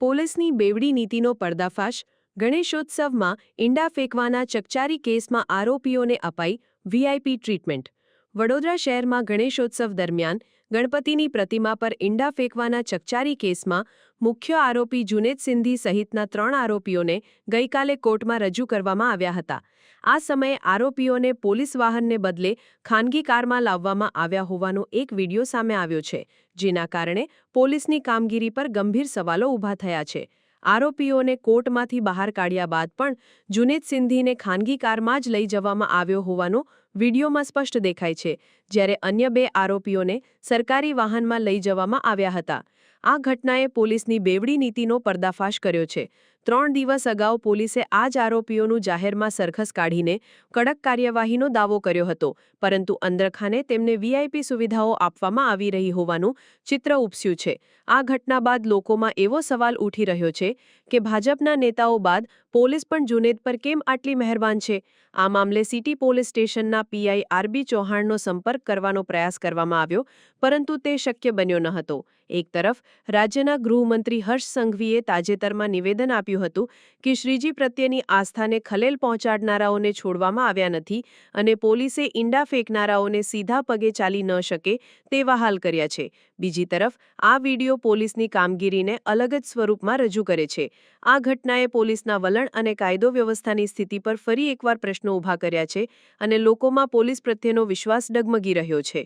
પોલીસની બેવડી નીતિનો પર્દાફાશ ગણેશોત્સવમાં ઈંડા ફેંકવાના ચકચારી કેસમાં આરોપીઓને અપાઈ વીઆઈપી ટ્રીટમેન્ટ. વડોદરા શહેરમાં ગણેશોત્સવ દરમિયાન ગણપતિની પ્રતિમા પર ઈંડા ફેંકવાના ચકચારી કેસમાં મુખ્ય આરોપી જુનેદ સિંધી સહિતના ત્રણ આરોપીઓને ગઈકાલે કોર્ટમાં રજૂ કરવામાં આવ્યા હતા. આ સમયે આરોપીઓને પોલીસ વાહનને બદલે ખાનગી કારમાં લાવવામાં આવ્યા હોવાનો એક વીડિયો સામે આવ્યો છે, જેના કારણે પોલીસની કામગીરી પર ગંભીર સવાલો ઊભા થયા છે. આરોપીઓને કોર્ટમાંથી બહાર કાઢ્યા બાદ પણ જુનેદ સિંધીને ખાનગી કારમાં જ લઈ જવામાં આવ્યો હોવાનું વિડીયોમાં સ્પષ્ટ દેખાય છે, જ્યારે અન્ય બે આરોપીઓને સરકારી વાહનમાં લઈ જવામાં આવ્યા હતા. આ ઘટનાએ પોલીસની બેવડી નીતિનો પર્દાફાશ કર્યો છે. ત્રણ દિવસ અગાઉ પોલીસે આ જ આરોપીઓનું જાહેરમાં સરઘસ કાઢીને કડક કાર્યવાહીનો દાવો કર્યો હતો, પરંતુ અંદરખાને તેમને વીઆઈપી સુવિધાઓ આપવામાં આવી રહી હોવાનું ચિત્ર ઉપસ્યું છે. આ ઘટના બાદ લોકોમાં એવો સવાલ ઉઠી રહ્યો છે કે ભાજપના નેતાઓ બાદ પોલીસ પણ જુનેદ પર કેમ આટલી મહેરબાન છે? આ મામલે સિટી પોલીસ સ્ટેશનના પીઆઈ આરબી ચૌહાણનો સંપર્ક કરવાનો પ્રયાસ કરવામાં આવ્યો, પરંતુ તે શક્ય બન્યો ન હતો. એક તરફ, રાજ્યના ગૃહમંત્રી હર્ષ સંઘવીએ તાજેતરમાં નિવેદન આપ્યું હતું કે શ્રીજી પ્રત્યેની આસ્થાને ખલેલ પહોંચાડનારાઓને છોડવામાં આવ્યા નથી અને પોલીસે ઈંડા ફેંકનારાઓને સીધા પગે ચાલી ન શકે તેવા હાલ કર્યા છે. બીજી તરફ, આ વીડિયો પોલીસની કામગીરીને અલગ જ સ્વરૂપમાં રજૂ કરે છે. આ ઘટનાએ પોલીસના વલણ અને કાયદો વ્યવસ્થાની સ્થિતિ પર ફરી એકવાર પ્રશ્નો ઊભા કર્યા છે અને લોકોમાં પોલીસ પ્રત્યેનો વિશ્વાસ ડગમગી રહ્યો છે.